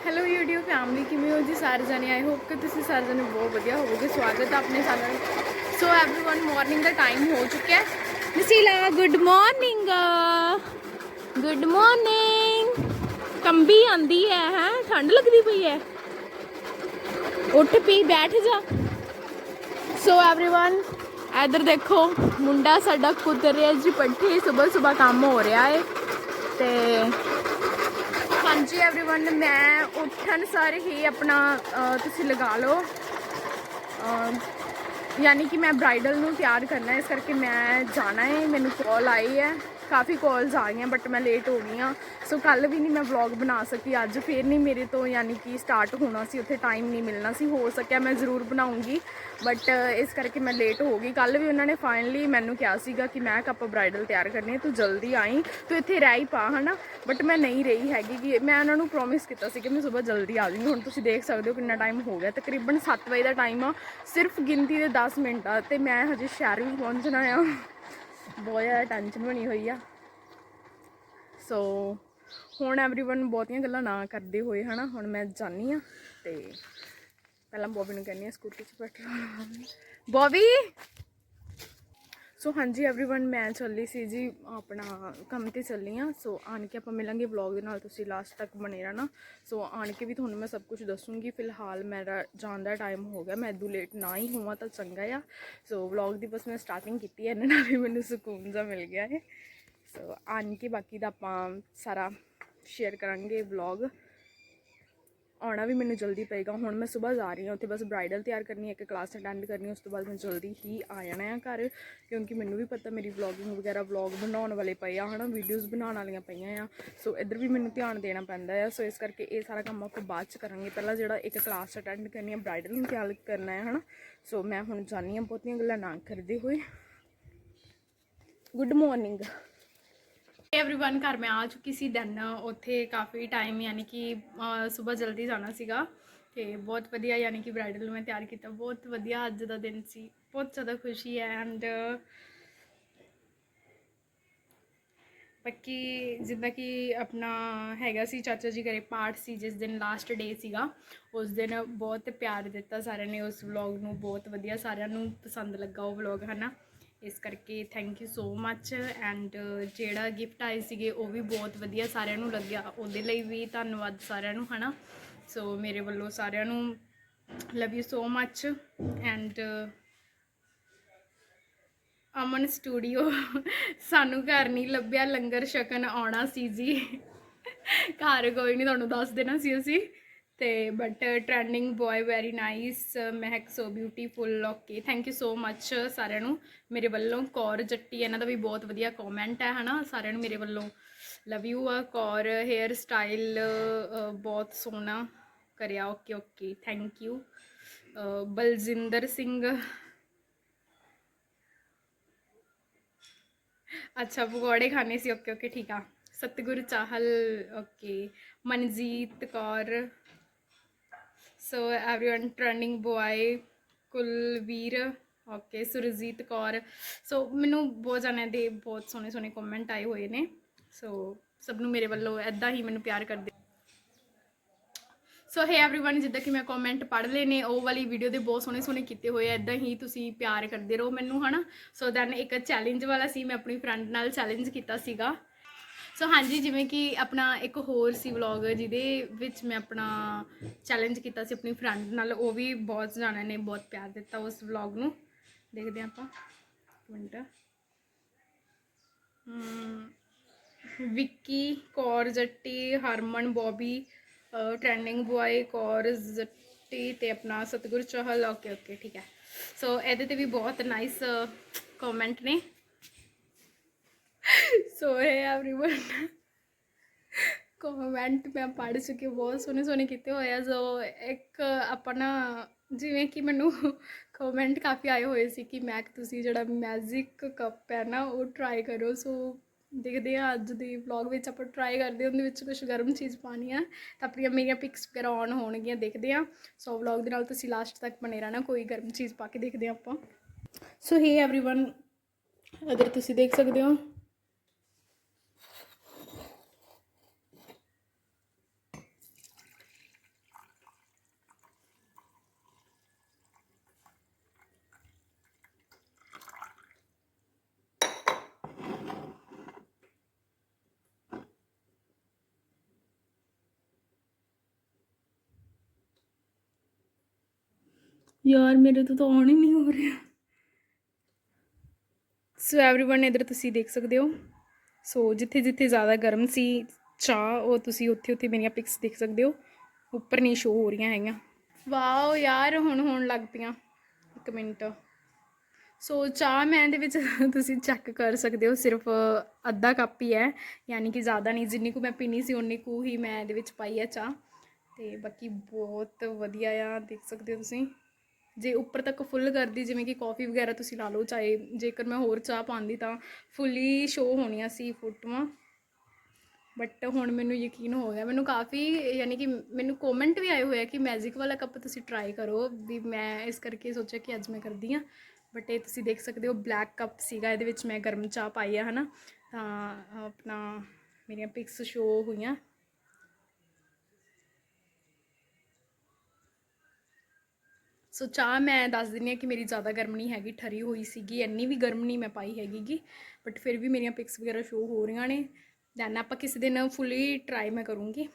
Hello YouTube family ਕਿਵੇਂ ਹੋ ਜੀ ਸਾਰੇ ਜਣੇ ਆਈ ਹੋਪ ਕਿ ਤੁਸੀਂ ਸਾਰੇ ਜਣੇ ਬਹੁਤ ਵਧੀਆ ਹੋਵੋਗੇ ਸਵਾਗਤ ਹੈ ਆਪਣੇ ਸਾਰਿਆਂ ਦਾ ਸੋ एवरीवन ਮਾਰਨਿੰਗ ਦਾ ਟਾਈਮ ਹੋ ਚੁੱਕਿਆ ਹੈ ਨਸੀਲਾ ਗੁੱਡ ਮਾਰਨਿੰਗ ਗੁੱਡ ਮਾਰਨਿੰਗ ਕੰਬੀ ਆਂਦੀ ਹੈ ਹੈ ਠੰਡ ਲੱਗਦੀ ਪਈ ਹੈ ਉੱਠ ਪੀ ਬੈਠ ਜਾ ਸੋ एवरीवन ਇਧਰ ਦੇਖੋ ਮੁੰਡਾ ਸਾਡਾ ਕੁੱਦ ਰਿਹਾ ਜੀ ਪੱਠੇ ਸਵੇਰ ਸਵੇਰ ਕੰਮ ਹੋ ਰਿਹਾ ਹੈ ਤੇ ਹਾਂਜੀ एवरीवन ਮੈਂ ਉੱਠਣ ਸਾਰ ਹੀ ਆਪਣਾ ਅਹ, ਤੁਸੀਂ ਲਗਾ ਲਓ ਅਹ, ਯਾਨੀ ਕਿ ਮੈਂ ਬ੍ਰਾਈਡਲ ਨੂੰ ਤਿਆਰ ਕਰਨਾ ਹੈ ਇਸ ਕਰਕੇ ਮੈਂ ਜਾਣਾ ਹੈ ਮੈਨੂੰ ਕਾਲ ਆਈ ਹੈ ਕਾਫੀ ਕਾਲਸ ਆ ਗਈਆਂ ਬਟ ਮੈਂ ਲੇਟ ਹੋ ਗਈ ਹਾਂ। ਸੋ ਕੱਲ ਵੀ ਨਹੀਂ ਮੈਂ ਵਲੌਗ ਬਣਾ ਸਕੀ, ਅੱਜ ਫੇਰ ਨਹੀਂ ਮੇਰੇ ਤੋਂ ਯਾਨੀ ਕਿ ਸਟਾਰਟ ਹੋਣਾ ਸੀ, ਉੱਥੇ ਟਾਈਮ ਨਹੀਂ ਮਿਲਣਾ ਸੀ, ਹੋ ਸਕਿਆ ਮੈਂ ਜ਼ਰੂਰ ਬਣਾਉਂਗੀ। ਬਟ ਇਸ ਕਰਕੇ ਮੈਂ ਲੇਟ ਹੋ ਗਈ। ਕੱਲ ਵੀ ਉਹਨਾਂ ਨੇ ਫਾਈਨਲੀ ਮੈਨੂੰ ਕਿਹਾ ਸੀਗਾ ਕਿ ਮੈਂ ਕੱਪ ਬ੍ਰਾਈਡਲ ਤਿਆਰ ਕਰਨੀ ਹੈ, ਤੂੰ ਜਲਦੀ ਆਈ, ਤੂੰ ਇੱਥੇ ਰਹਿ ਹੀ ਪਾ, ਹਨਾ? ਬਟ ਮੈਂ ਨਹੀਂ ਰਹੀ ਹੈਗੀ ਕਿ ਮੈਂ ਉਹਨਾਂ ਨੂੰ ਪ੍ਰੋਮਿਸ ਕੀਤਾ ਸੀ ਕਿ ਮੈਂ ਸਵੇਰ ਜਲਦੀ ਆ ਜਾਊਂਗੀ। ਹੁਣ ਤੁਸੀਂ ਦੇਖ ਸਕਦੇ ਹੋ ਕਿੰਨਾ ਟਾਈਮ ਹੋ ਗਿਆ। ਤਕਰੀਬਨ 7 ਵਜੇ ਦਾ ਟਾਈਮ ਆ। ਸਿਰਫ ਗਿਣਤੀ ਦੇ 10 ਮਿੰਟ ਆ, ਤੇ ਮੈਂ ਹਜੇ ਸ਼ਹਿਰ ਵੀ ਪਹੁੰਚਣਾ ਆ। ਬਹੁਤ ਜ਼ਿਆਦਾ ਟੈਨਸ਼ਨ ਬਣੀ ਹੋਈ ਆ ਸੋ ਹੁਣ एवरीवन ਬਹੁਤੀਆਂ ਗੱਲਾਂ ਨਾ ਕਰਦੇ ਹੋਏ ਹਨਾ ਹੁਣ ਮੈਂ ਜਾਣੀ ਆ ਤੇ ਪਹਿਲਾਂ ਬੋਬੀ ਨੂੰ ਕਹਿੰਦੀ ਆ ਸਕੂਟੀ 'ਚ ਪੈਟਰੋਲ ਬੋਬੀ ਸੋ ਹਾਂਜੀ एवरीवन ਮੈਂ ਚੱਲੀ ਸੀ ਜੀ ਆਪਣਾ ਕੰਮ ਤੇ ਚੱਲੀ ਆ ਸੋ ਆਣ ਕੇ ਆਪਾਂ ਮਿਲਾਂਗੇ ਵਲੌਗ ਦੇ ਨਾਲ ਤੁਸੀਂ ਲਾਸਟ ਤੱਕ ਬਣੇ ਰਹਿਣਾ ਸੋ ਆਣ ਕੇ ਵੀ ਤੁਹਾਨੂੰ ਮੈਂ ਸਭ ਕੁਝ ਦੱਸੂੰਗੀ ਫਿਲਹਾਲ ਮੇਰਾ ਜਾਣ ਦਾ ਟਾਈਮ ਹੋ ਗਿਆ ਮੈਂ ਇਦੋਂ ਲੇਟ ਨਾ ਹੀ ਹੋਵਾਂ ਤਾਂ ਚੰਗਾ ਆ ਸੋ ਵਲੌਗ ਦੀ ਬਸ ਮੈਂ ਸਟਾਰਟਿੰਗ ਕੀਤੀ ਹੈ ਇਹਨਾਂ ਨਾਲ ਵੀ ਮੈਨੂੰ ਸਕੂਨ ਜਿਹਾ ਮਿਲ ਗਿਆ ਹੈ ਸੋ ਆਣ ਕੇ ਬਾਕੀ ਦਾ ਆਪਾਂ ਸਾਰਾ ਸ਼ੇਅਰ ਕਰਾਂਗੇ ਵਲੌਗ ਆਉਣਾ ਵੀ ਮੈਨੂੰ ਜਲਦੀ ਪਏਗਾ। ਹੁਣ ਮੈਂ ਸਵੇਰ ਜਾ ਰਹੀ ਹਾਂ, ਉੱਥੇ ਬਸ ਬ੍ਰਾਈਡਲ ਤਿਆਰ ਕਰਨੀ ਹੈ, ਇੱਕ ਕਲਾਸ ਅਟੈਂਡ ਕਰਨੀ ਉਸ ਤੋਂ ਬਾਅਦ ਮੈਂ ਜਲਦੀ ਹੀ ਆ ਜਾਣਾ ਹੈ ਘਰ, ਕਿਉਂਕਿ ਮੈਨੂੰ ਵੀ ਪਤਾ ਮੇਰੀ ਵਲੌਗਿੰਗ ਵਗੈਰਾ ਵਲੌਗ ਬਣਾਉਣ ਵਾਲੇ ਪਏ ਆ, ਹਨਾ ਵੀਡੀਓਜ਼ ਬਣਾਉਣ ਵਾਲੀਆਂ ਪਈਆਂ ਆ। ਸੋ ਇੱਧਰ ਵੀ ਮੈਨੂੰ ਧਿਆਨ ਦੇਣਾ ਪੈਂਦਾ ਆ। ਸੋ ਇਸ ਕਰਕੇ ਇਹ ਸਾਰਾ ਕੰਮ ਆਪਾਂ ਬਾਅਦ ਚ ਕਰਾਂਗੇ। ਪਹਿਲਾਂ ਜਿਹੜਾ ਇੱਕ ਕਲਾਸ ਅਟੈਂਡ ਕਰਨੀ ਹੈ ਬ੍ਰਾਈਡਲ ਨੂੰ ਤਿਆਰ ਕਰਨਾ ਹੈ, ਹਨਾ। ਸੋ ਮੈਂ ਹੁਣ ਜਾਣੀ ਹਾਂ, ਬਹੁਤੀਆਂ ਗੱਲਾਂ ਨਾ ਕਰਦੇ ਹੋਏ। ਗੁੱਡ ਮਾਰਨਿੰਗ एवरीवन ਘਰ ਮੈਂ ਆ ਚੁੱਕੀ ਸੀ ਦੈਨ ਉੱਥੇ ਕਾਫੀ ਟਾਈਮ ਯਾਨੀ ਕਿ ਸਵੇਰ ਜਲਦੀ ਜਾਣਾ ਸੀਗਾ ਤੇ ਬਹੁਤ ਵਧੀਆ ਯਾਨੀ ਕਿ ਬ੍ਰਾਈਡਲ ਨੂੰ ਮੈਂ ਤਿਆਰ ਕੀਤਾ ਬਹੁਤ ਵਧੀਆ ਅੱਜ ਦਾ ਦਿਨ ਸੀ ਬਹੁਤ ਜ਼ਿਆਦਾ ਖੁਸ਼ੀ ਹੈ ਐਂਡ ਬਾਕੀ ਜਿੱਦਾਂ ਕਿ ਆਪਣਾ ਹੈਗਾ ਸੀ ਚਾਚਾ ਜੀ ਘਰੇ ਪਾਠ ਸੀ ਜਿਸ ਦਿਨ ਲਾਸਟ ਡੇ ਸੀਗਾ ਉਸ ਦਿਨ ਬਹੁਤ ਪਿਆਰ ਦਿੱਤਾ ਸਾਰਿਆਂ ਨੇ ਉਸ ਵਲੌਗ ਨੂੰ ਬਹੁਤ ਵਧੀਆ ਸਾਰਿਆਂ ਨੂੰ ਪਸੰਦ ਲੱਗਾ ਉਹ ਵਲੌਗ ਹਨਾ ਇਸ ਕਰਕੇ thank you so much and ਜਿਹੜਾ ਗਿਫਟ ਆਏ ਸੀਗੇ ਉਹ ਵੀ ਬਹੁਤ ਵਧੀਆ ਸਾਰਿਆਂ ਨੂੰ ਲੱਗਿਆ। ਉਹਦੇ ਲਈ ਵੀ ਧੰਨਵਾਦ ਸਾਰਿਆਂ ਨੂੰ, ਹਨਾ? ਸੋ ਮੇਰੇ ਵੱਲੋਂ ਸਾਰਿਆਂ ਨੂੰ love you so much and Aman studio ਸਾਨੂੰ ਘਰ ਨਹੀਂ ਲੱਭਿਆ, ਲੰਗਰ ਛਕਣ ਆਉਣਾ ਸੀ ਜੀ। ਘਰ ਕੋਈ ਨਹੀਂ, ਤੁਹਾਨੂੰ ਦੱਸ ਦੇਣਾ ਸੀ ਅਸੀਂ। ਤੇ but trending boy very nice Mehak so beautiful okay thank you so much ਸਾਰਿਆਂ ਨੂੰ ਮੇਰੇ ਵੱਲੋਂ ਕੌਰ ਜੱਟੀ ਇਹਨਾਂ ਦਾ ਵੀ ਬਹੁਤ ਵਧੀਆ ਕਮੈਂਟ ਹੈ ਹਨਾ ਸਾਰਿਆਂ ਨੂੰ ਮੇਰੇ ਵੱਲੋਂ ਲਵ ਯੂ ਆ ਕੌਰ ਹੇਅਰ ਸਟਾਈਲ ਬਹੁਤ ਸੋਹਣਾ ਕਰਿਆ okay okay thank you Baljinder Singh ਅੱਛਾ ਪਕੌੜੇ ਖਾਣੇ ਸੀ ਓਕੇ ਓਕੇ ਠੀਕ ਆ Satgur Chahal okay Manjit Kaur so everyone turning boy Kulvir okay Surjit Kaur so ਮੈਨੂੰ ਬਹੁਤ ਜਾਣਿਆਂ ਦੇ ਬਹੁਤ ਸੋਹਣੇ ਸੋਹਣੇ ਕਮੈਂਟ ਆਏ ਹੋਏ ਨੇ ਸੋ ਸਭ ਨੂੰ ਮੇਰੇ ਵੱਲੋਂ ਐਦਾਂ ਹੀ ਮੈਨੂੰ ਪਿਆਰ ਕਰਦੇ ਸੋ ਹੈ एवरीवन ਜਿੱਦਾਂ ਕਿ ਮੈਂ ਕਮੈਂਟ ਪੜ੍ਹ ਲਏ ਨੇ ਉਹ ਵਾਲੀ ਵੀਡੀਓ ਦੇ ਬਹੁਤ ਸੋਹਣੇ ਸੋਹਣੇ ਕੀਤੇ ਹੋਏ ਐ ਇਦਾਂ ਹੀ ਤੁਸੀਂ ਪਿਆਰ ਕਰਦੇ ਰਹੋ ਮੈਨੂੰ ਹਨਾ ਸੋ ਦੈਨ ਇੱਕ ਚੈਲੰਜ ਵਾਲਾ ਸੀ ਮੈਂ ਆਪਣੀ ਫਰੈਂਡ ਨਾਲ ਚੈਲੰਜ ਕੀਤਾ ਸੀਗਾ ਸੋ ਹਾਂਜੀ, ਜਿਵੇਂ ਕਿ ਆਪਣਾ ਇੱਕ ਹੋਰ ਸੀ ਵਲੌਗ ਜਿਹਦੇ ਵਿੱਚ ਮੈਂ ਆਪਣਾ ਚੈਲੰਜ ਕੀਤਾ ਸੀ ਆਪਣੀ ਫਰੈਂਡ ਨਾਲ, ਉਹ ਵੀ ਬਹੁਤ ਜਾਣਿਆਂ ਨੇ ਬਹੁਤ ਪਿਆਰ ਦਿੱਤਾ ਉਸ ਵਲੌਗ ਨੂੰ। ਦੇਖਦੇ ਹਾਂ ਆਪਾਂ। ਇੱਕ minute. Vicky Kaur Jatti, Harman Bobby trending boy Kaur Jatti ਤੇ ਆਪਣਾ ਸਤਗੁਰ ਚਹਲ ਓਕੇ ਓਕੇ ਠੀਕ ਹੈ। ਸੋ ਇਹਦੇ ਤੇ ਵੀ ਬਹੁਤ ਨਾਈਸ ਕਮੈਂਟ ਨੇ। ਸੋ ਹੈ एवरीवन ਕਮੈਂਟ ਮੈਂ ਪੜ੍ਹ ਚੁੱਕੀ ਹਾਂ, ਬਹੁਤ ਸੋਹਣੇ ਸੋਹਣੇ ਕੀਤੇ ਹੋਏ ਆ ਸੋ ਇੱਕ ਆਪਣਾ ਜਿਵੇਂ ਕਿ ਮੈਨੂੰ ਕਮੈਂਟ ਕਾਫੀ ਆਏ ਹੋਏ ਸੀ ਕਿ ਮੈਕ ਤੁਸੀਂ ਜਿਹੜਾ ਮੈਜਿਕ ਕੱਪ ਹੈ ਨਾ ਉਹ ਟਰਾਈ ਕਰੋ ਸੋ ਦੇਖਦੇ ਆ ਅੱਜ ਦੀ ਵਲੌਗ ਵਿੱਚ ਆਪਾਂ ਟਰਾਈ ਕਰਦੇ ਹਾਂ ਉਹਦੇ ਵਿੱਚ ਕੁਝ ਗਰਮ ਚੀਜ਼ ਪਾਣੀ ਆ ਤਾਂ ਆਪਣੀਆਂ ਮੇਰੀਆਂ ਪਿਕਸ ਵਗੈਰਾ ਆਨ ਹੋਣਗੀਆਂ ਦੇਖਦੇ ਆ ਸੋ ਵਲੌਗ ਦੇ ਨਾਲ ਤੁਸੀਂ ਲਾਸਟ ਤੱਕ ਬਣੇ ਰਹਿਣਾ ਕੋਈ ਗਰਮ ਚੀਜ਼ ਪਾ ਕੇ ਦੇਖਦੇ ਆ ਆਪਾਂ ਸੋ ਹੇ एवरीवन ਅਗਰ ਤੁਸੀਂ ਦੇਖ ਸਕਦੇ ਹੋ ਯਾਰ ਮੇਰੇ ਤੋਂ ਤਾਂ ਆਨ ਹੀ ਨਹੀਂ ਹੋ ਰਿਹਾ ਸੋ एवरीवन ਇਧਰ ਤੁਸੀਂ ਦੇਖ ਸਕਦੇ ਹੋ ਸੋ ਜਿੱਥੇ ਜਿੱਥੇ ਜ਼ਿਆਦਾ ਗਰਮ ਸੀ ਚਾਹ ਉਹ ਤੁਸੀਂ ਉੱਥੇ ਉੱਥੇ ਮੇਰੀਆਂ ਪਿਕਸ ਦੇਖ ਸਕਦੇ ਹੋ ਉੱਪਰ ਨਹੀਂ ਸ਼ੋ ਹੋ ਰਹੀਆਂ ਹੈਗੀਆਂ ਵਾਓ ਯਾਰ ਹੁਣ ਹੋਣ ਲੱਗ ਪਈਆਂ ਇੱਕ ਮਿੰਟ ਸੋ ਚਾਹ ਮੈਂ ਇਹਦੇ ਵਿੱਚ ਤੁਸੀਂ ਚੈੱਕ ਕਰ ਸਕਦੇ ਹੋ ਸਿਰਫ ਅੱਧਾ ਕੱਪ ਹੀ ਹੈ ਯਾਨੀ ਕਿ ਜ਼ਿਆਦਾ ਨਹੀਂ ਜਿੰਨੀ ਕੁ ਮੈਂ ਪੀਣੀ ਸੀ ਉਨੀ ਕੁ ਹੀ ਮੈਂ ਇਹਦੇ ਵਿੱਚ ਪਾਈ ਹੈ ਚਾਹ ਤੇ ਬਾਕੀ ਬਹੁਤ ਵਧੀਆ ਆ ਦੇਖ ਸਕਦੇ ਹੋ ਤੁਸੀਂ ਜੇ ਉੱਪਰ ਤੱਕ ਫੁੱਲ ਕਰਦੀ, ਜਿਵੇਂ ਕਿ ਕਾਫੀ ਵਗੈਰਾ ਤੁਸੀਂ ਲਾ ਲਓ, ਚਾਹੇ ਜੇਕਰ ਮੈਂ ਹੋਰ ਚਾਹ ਪਾਉਂਦੀ ਤਾਂ ਫੁੱਲੀ ਸ਼ੋ ਹੋਣੀਆਂ ਸੀ ਫੋਟੋਆਂ। ਬਟ ਹੁਣ ਮੈਨੂੰ ਯਕੀਨ ਹੋ ਗਿਆ, ਮੈਨੂੰ ਕਾਫੀ ਯਾਨੀ ਕਿ ਮੈਨੂੰ ਕਮੈਂਟ ਵੀ ਆਏ ਹੋਏ ਆ ਕਿ ਮੈਜਿਕ ਵਾਲਾ ਕੱਪ ਤੁਸੀਂ ਟਰਾਈ ਕਰੋ, ਵੀ ਮੈਂ ਇਸ ਕਰਕੇ ਸੋਚਿਆ ਕਿ ਅੱਜ ਮੈਂ ਕਰਦੀ ਆ ਬਟ ਇਹ ਤੁਸੀਂ ਦੇਖ ਸਕਦੇ ਹੋ ਬਲੈਕ ਕੱਪ ਸੀਗਾ, ਇਹਦੇ ਵਿੱਚ ਮੈਂ ਗਰਮ ਚਾਹ ਪਾਈ ਆ, ਹਨਾ। ਤਾਂ ਆਪਣਾ ਮੇਰੀਆਂ ਪਿਕਸ ਸ਼ੋ ਹੋਈਆਂ। ਸੋ ਚਾਹ ਮੈਂ ਦੱਸ ਦਿੰਦੀ ਹਾਂ ਕਿ ਮੇਰੀ ਜ਼ਿਆਦਾ ਗਰਮ ਨਹੀਂ ਹੈਗੀ, ਠਰੀ ਹੋਈ ਸੀਗੀ, ਇੰਨੀ ਵੀ ਗਰਮ ਨਹੀਂ ਮੈਂ ਪਾਈ ਹੈਗੀਗੀ ਬਟ ਫਿਰ ਵੀ ਮੇਰੀਆਂ ਪਿਕਸ ਵਗੈਰਾ ਸ਼ੋ ਹੋ ਰਹੀਆਂ ਨੇ ਦੈਨ ਆਪਾਂ ਕਿਸੇ ਦਿਨ ਫੁੱਲੀ ਟਰਾਈ ਮੈਂ ਕਰੂੰਗੀ।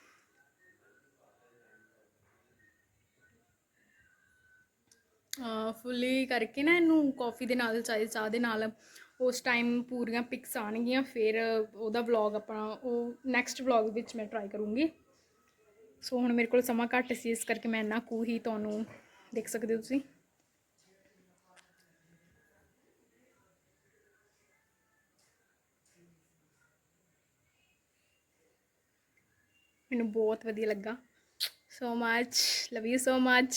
ਫੁੱਲੀ ਕਰਕੇ ਨਾ ਇਹਨੂੰ ਕਾਫੀ ਦੇ ਨਾਲ, ਚਾਹੇ ਚਾਹ ਦੇ ਨਾਲ ਉਸ ਟਾਈਮ ਪੂਰੀਆਂ ਪਿਕਸ ਆਣਗੀਆਂ ਫਿਰ ਉਹਦਾ ਵਲੌਗ ਆਪਣਾ ਉਹ ਨੈਕਸਟ ਵਲੌਗ ਵਿੱਚ ਮੈਂ ਟਰਾਈ ਕਰੂੰਗੀ। ਸੋ ਹੁਣ ਮੇਰੇ ਕੋਲ ਸਮਾਂ ਘੱਟ ਸੀ, ਇਸ ਕਰਕੇ ਮੈਂ ਇੰਨਾ ਕੁ ਹੀ ਤੁਹਾਨੂੰ ਦੇਖ ਸਕਦੇ ਹੋ ਤੁਸੀਂ ਮੈਨੂੰ ਬਹੁਤ ਵਧੀਆ ਲੱਗਾ so much love you so ਮੱਚ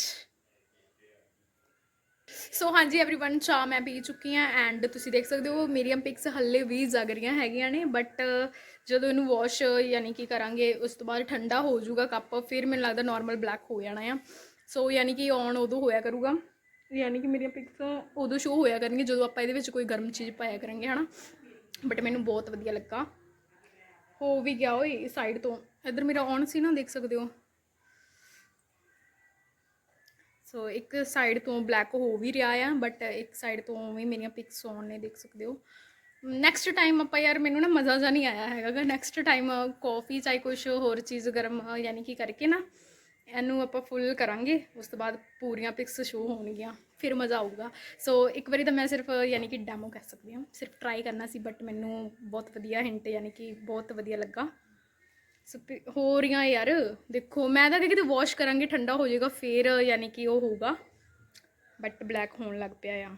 ਸੋ ਹਾਂਜੀ एवरीवन ਚਾਹ ਮੈਂ ਪੀ ਚੁੱਕੀ ਹਾਂ ਐਂਡ ਤੁਸੀਂ ਦੇਖ ਸਕਦੇ ਹੋ ਮੇਰੀਆਂ ਪਿਕਸ ਹੱਲੇ ਵੀ ਜਗ ਰਹੀਆਂ ਹੈਗੀਆਂ ਨੇ ਬਟ ਜਦੋਂ ਇਹਨੂੰ ਵਾਸ਼ ਯਾਨੀ ਕਿ ਕਰਾਂਗੇ ਉਸ ਤੋਂ ਬਾਅਦ ਠੰਡਾ ਹੋ ਜਾਊਗਾ ਕੱਪ ਫਿਰ ਮੈਨੂੰ ਲੱਗਦਾ ਨਾਰਮਲ ਬਲੈਕ ਹੋ ਜਾਣਾ ਆ ਸੋ ਯਾਨੀ ਕਿ ਔਨ ਉਦੋਂ ਹੋਇਆ ਕਰੂਗਾ। ਯਾਨੀ ਕਿ ਮੇਰੀਆਂ ਪਿਕਸ ਉਦੋਂ ਸ਼ੋ ਹੋਇਆ ਕਰਨਗੀਆਂ, ਜਦੋਂ ਆਪਾਂ ਇਹਦੇ ਵਿੱਚ ਕੋਈ ਗਰਮ ਚੀਜ਼ ਪਾਇਆ ਕਰਾਂਗੇ, ਹਨਾ? ਬਟ ਮੈਨੂੰ ਬਹੁਤ ਵਧੀਆ ਲੱਗਾ। ਹੋ ਵੀ ਗਿਆ ਓਏ ਸਾਈਡ ਤੋਂ। ਇੱਧਰ ਮੇਰਾ ਔਨ ਸੀ ਨਾ, ਦੇਖ ਸਕਦੇ ਹੋ। ਸੋ ਇੱਕ ਸਾਈਡ ਤੋਂ ਬਲੈਕ ਹੋ ਵੀ ਰਿਹਾ ਆ ਬਟ ਇੱਕ ਸਾਈਡ ਤੋਂ ਵੀ ਮੇਰੀਆਂ ਪਿਕਸ ਔਨ ਨੇ, ਦੇਖ ਸਕਦੇ ਹੋ। ਨੈਕਸਟ ਟਾਈਮ ਆਪਾਂ ਯਾਰ, ਮੈਨੂੰ ਨਾ ਮਜ਼ਾ ਜਾ ਨਹੀਂ ਆਇਆ ਹੈਗਾ ਨੈਕਸਟ ਟਾਈਮ ਕਾਫੀ ਚਾਹੇ ਕੁਝ ਹੋਰ ਚੀਜ਼ ਗਰਮ, ਯਾਨੀ ਕਿ ਕਰਕੇ ਨਾ ਇਹਨੂੰ ਆਪਾਂ ਫੁੱਲ ਕਰਾਂਗੇ, ਉਸ ਤੋਂ ਬਾਅਦ ਪੂਰੀਆਂ ਪਿਕਸ ਸ਼ੋ ਹੋਣਗੀਆਂ, ਫਿਰ ਮਜ਼ਾ ਆਊਗਾ। ਸੋ ਇੱਕ ਵਾਰੀ ਤਾਂ ਮੈਂ ਸਿਰਫ ਯਾਨੀ ਕਿ ਡੈਮੋ ਕਹਿ ਸਕਦੀ ਹਾਂ। ਸਿਰਫ ਟਰਾਈ ਕਰਨਾ ਸੀ ਬਟ ਮੈਨੂੰ ਬਹੁਤ ਵਧੀਆ ਹਿੰਟ ਯਾਨੀ ਕਿ ਬਹੁਤ ਵਧੀਆ ਲੱਗਾ। ਸੋ ਪਿ- ਹੋ ਰਹੀਆਂ ਯਾਰ, ਦੇਖੋ, ਮੈਂ ਤਾਂ ਕਿਤੇ ਵਾਸ਼ ਕਰਾਂਗੇ, ਠੰਡਾ ਹੋ ਜਾਏਗਾ, ਫਿਰ ਯਾਨੀ ਕਿ ਉਹ ਹੋਊਗਾ। ਬਟ ਬਲੈਕ ਹੋਣ ਲੱਗ ਪਿਆ ਆ।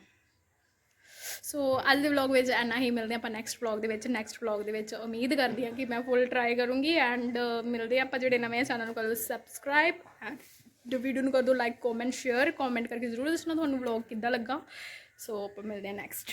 ਸੋ ਅੱਜ ਦੇ ਵਲੌਗ ਵਿੱਚ ਐਨਾ ਹੀ। ਮਿਲਦੇ ਆਪਾਂ ਨੈਕਸਟ ਵਲੌਗ ਦੇ ਵਿੱਚ। ਨੈਕਸਟ ਵਲੌਗ ਦੇ ਵਿੱਚ ਉਮੀਦ ਕਰਦੀ ਹਾਂ ਕਿ ਮੈਂ ਫੁੱਲ ਟਰਾਈ ਕਰੂੰਗੀ। ਐਂਡ ਮਿਲਦੇ ਆਪਾਂ ਜਿਹੜੇ ਨਵੇਂ ਚੈਨਲ ਨੂੰ ਕਰੋ ਸਬਸਕ੍ਰਾਈਬ ਐਂਡ ਵੀਡੀਓ ਨੂੰ ਕਰ ਦਿਓ ਲਾਈਕ ਕਮੈਂਟ ਸ਼ੇਅਰ ਕਮੈਂਟ ਕਰਕੇ ਜ਼ਰੂਰ ਦੱਸਣਾ ਤੁਹਾਨੂੰ ਵਲੌਗ ਕਿੱਦਾਂ ਲੱਗਾ। ਸੋ ਆਪਾਂ ਮਿਲਦੇ ਹਾਂ ਨੈਕਸਟ